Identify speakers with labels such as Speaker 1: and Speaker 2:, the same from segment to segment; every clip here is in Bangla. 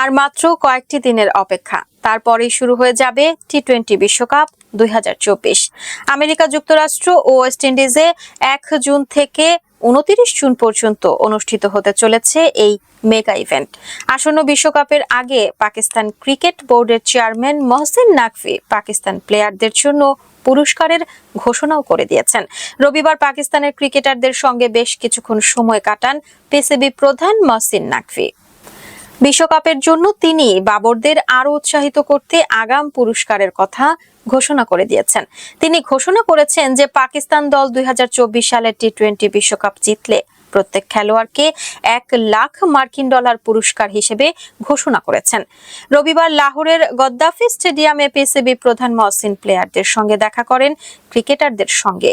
Speaker 1: আর মাত্র কয়েকটি দিনের অপেক্ষা। তারপরেই শুরু হয়ে যাবে টি টোয়েন্টি বিশ্বকাপ দুই হাজার চব্বিশ। আমেরিকা যুক্তরাষ্ট্র ও ওয়েস্ট ইন্ডিজে এক জুন থেকে উনতিরিশ জুন পর্যন্ত অনুষ্ঠিত হতে চলেছে এই মেগা ইভেন্ট। আসন্ন বিশ্বকাপের আগে পাকিস্তান ক্রিকেট বোর্ডের চেয়ারম্যান মহসিন নাকভি পাকিস্তান প্লেয়ারদের জন্য পুরস্কারের ঘোষণাও করে দিয়েছেন। রবিবার পাকিস্তানের ক্রিকেটারদের সঙ্গে বেশ কিছুক্ষণ সময় কাটান পিসিবি প্রধান মহসিন নাকভি। বিশ্বকাপের জন্য তিনি বাবরদের আরও উৎসাহিত করতে আগাম পুরস্কারের কথা ঘোষণা করে দিয়েছেন। তিনি ঘোষণা করেছেন যে পাকিস্তান দল দুই হাজার চব্বিশ সালের টি টোয়েন্টি বিশ্বকাপ জিতলে প্রত্যেক খেলোয়াড়কে এক লাখ মার্কিন ডলার পুরস্কার হিসেবে ঘোষণা করেছেন। রবিবার লাহোরের গদ্দাফি স্টেডিয়ামে পিসিবি প্রধান মহসিন প্লেয়ারদের সঙ্গে দেখা করেন ক্রিকেটারদের সঙ্গে।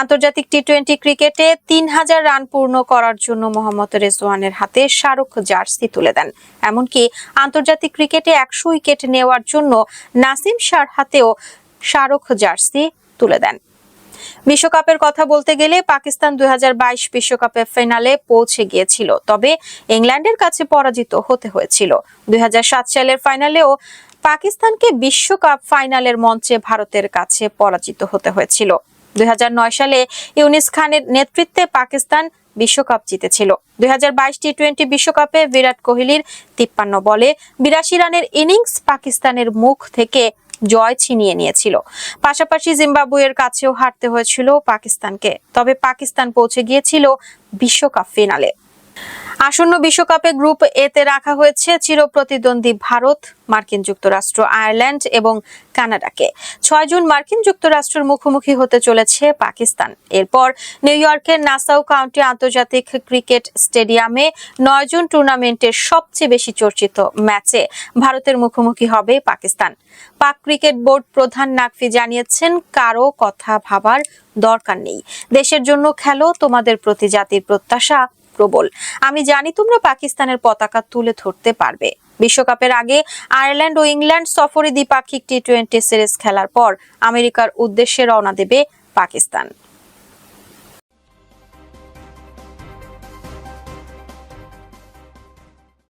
Speaker 1: আন্তর্জাতিক টি টোয়েন্টি ক্রিকেটে তিন হাজার রান পূর্ণ করার জন্য মোহাম্মদ রেজওয়ানের হাতে শাহরুখ জার্সি তুলে দেন। এমনকি আন্তর্জাতিক ক্রিকেটে একশো উইকেট নেওয়ার জন্য নাসিম শাহর হাতেও শাহরুখ জার্সি তুলে দেন। বিশ্বকাপের কথা বলতে গেলে পাকিস্তান দুই বিশ্বকাপে ফাইনালে পৌঁছে গিয়েছিল, তবে ইংল্যান্ডের কাছে পরাজিত হতে হয়েছিল। দুই সালের ফাইনালেও পাকিস্তানকে বিশ্বকাপ ফাইনালের মঞ্চে ভারতের কাছে পরাজিত হতে হয়েছিল। দুই হাজার নয় সালে ইউনিস খানের নেতৃত্বে পাকিস্তান বিশ্বকাপ জিতেছিল। দুই হাজার বাইশ টি টোয়েন্টি বিশ্বকাপে বিরাট কোহলির তিপ্পান্ন বলে বিরাশি রানের ইনিংস পাকিস্তানের মুখ থেকে জয় ছিনিয়ে নিয়েছিল। পাশাপাশি জিম্বাবুয়ের কাছেও হারতে হয়েছিল পাকিস্তানকে। তবে পাকিস্তান পৌঁছে গিয়েছিল বিশ্বকাপ ফিনালে। আসন্ন বিশ্বকাপে গ্রুপ এতে রাখা হয়েছে চিরপ্রতিদ্বন্দ্বী ভারত, মার্কিন যুক্তরাষ্ট্র, আয়ারল্যান্ড এবং কানাডাকে। ছয় জুন মার্কিন যুক্তরাষ্ট্রের মুখোমুখি হতে চলেছে পাকিস্তান। এরপর নিউ ইয়র্কের নাসাউ কাউন্টি আন্তর্জাতিক ক্রিকেট স্টেডিয়ামে নয় জুন টুর্নামেন্টের সবচেয়ে বেশি চর্চিত ম্যাচে ভারতের মুখোমুখি হবে পাকিস্তান। পাক ক্রিকেট বোর্ড প্রধান নাকফি জানিয়েছেন কারও কথা ভাবার দরকার নেই। দেশের জন্য খেলো তোমাদের প্রতি জাতির প্রত্যাশা। প্রবল। আমি জানি তোমরা পাকিস্তানের পতাকা তুলে ধরতে পারবে। বিশ্বকাপের আগে আয়ারল্যান্ড ও ইংল্যান্ড সফরে দ্বিপাক্ষিক টি টোয়েন্টি সিরিজ খেলার পর আমেরিকার উদ্দেশ্যে রওনা দেবে পাকিস্তান।